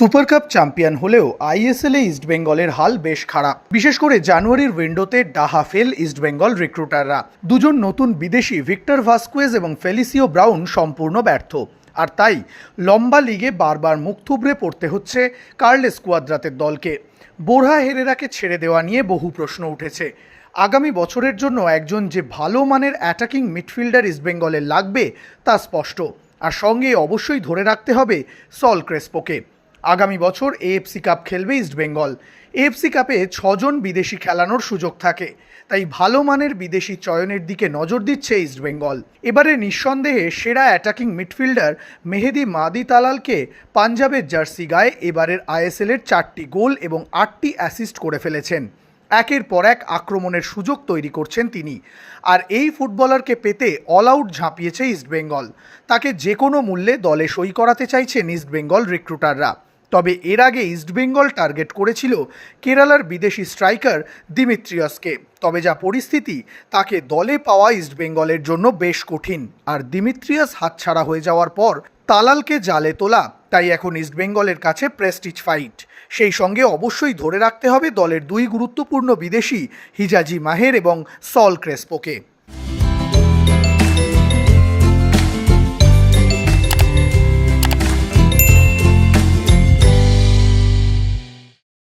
Super cup champion হলেও ISL ইস্টবেঙ্গলের হাল বেশ খারাপ। বিশেষ করে জানুয়ারির উইন্ডোতে ডাহা ফেল ইস্টবেঙ্গল রিক্রুটাররা দুজন নতুন বিদেশি ভিক্টর ভাস্কুয়েজ এবং ফেলিসিও ব্রাউন সম্পূর্ণ ব্যর্থ। আর তাই লম্বা লিগে বারবার মুখ থুবড়ে পড়তে হচ্ছে কার্লেস কুয়াদ্রাতের দলকে। বোরহা হেরেরাকে ছেড়ে দেওয়া নিয়ে বহু প্রশ্ন উঠেছে। আগামী বছরের জন্য একজন যে ভালো মানের অ্যাটাকিং মিডফিল্ডার ইস্টবেঙ্গলের লাগবে তা স্পষ্ট। আর সঙ্গে অবশ্যই ধরে রাখতে হবে সল ক্রেসপোকে। আগামী বছর এএফসি কাপ খেলবে ইস্টবেঙ্গল এএফসি কাপে ছজন বিদেশি খেলানোর সুযোগ থাকে, তাই ভালো মানের বিদেশি চয়নের দিকে নজর দিচ্ছে ইস্টবেঙ্গল এবারে নিঃসন্দেহে সেরা অ্যাটাকিং মিডফিল্ডার মেহেদি মাদি তালালকে পাঞ্জাবের জার্সি গায়ে এবারের আইএসএলের চারটি গোল এবং আটটি অ্যাসিস্ট করে ফেলেছেন। একের পর এক আক্রমণের সুযোগ তৈরি করছেন তিনি। আর এই ফুটবলারকে পেতে অল আউট ঝাঁপিয়েছে ইস্টবেঙ্গল তাকে যে কোনো মূল্যে দলে সই করাতে চাইছেন ইস্টবেঙ্গল রিক্রুটাররা তবে এর আগে ইস্টবেঙ্গল টার্গেট করেছিল কেরালার বিদেশি স্ট্রাইকার দিমিত্রিয়াসকে। তবে যা পরিস্থিতি, তাকে দলে পাওয়া ইস্টবেঙ্গলের জন্য বেশ কঠিন। আর দিমিত্রিয়াস হাতছাড়া হয়ে যাওয়ার পর তালালকে জালে তোলা, তাই এখন ইস্টবেঙ্গলের কাছে প্রেস্টিজ ফাইট। সেই সঙ্গে অবশ্যই ধরে রাখতে হবে দলের দুই গুরুত্বপূর্ণ বিদেশি হিজাজি মাহের এবং সল ক্রেসপোকে।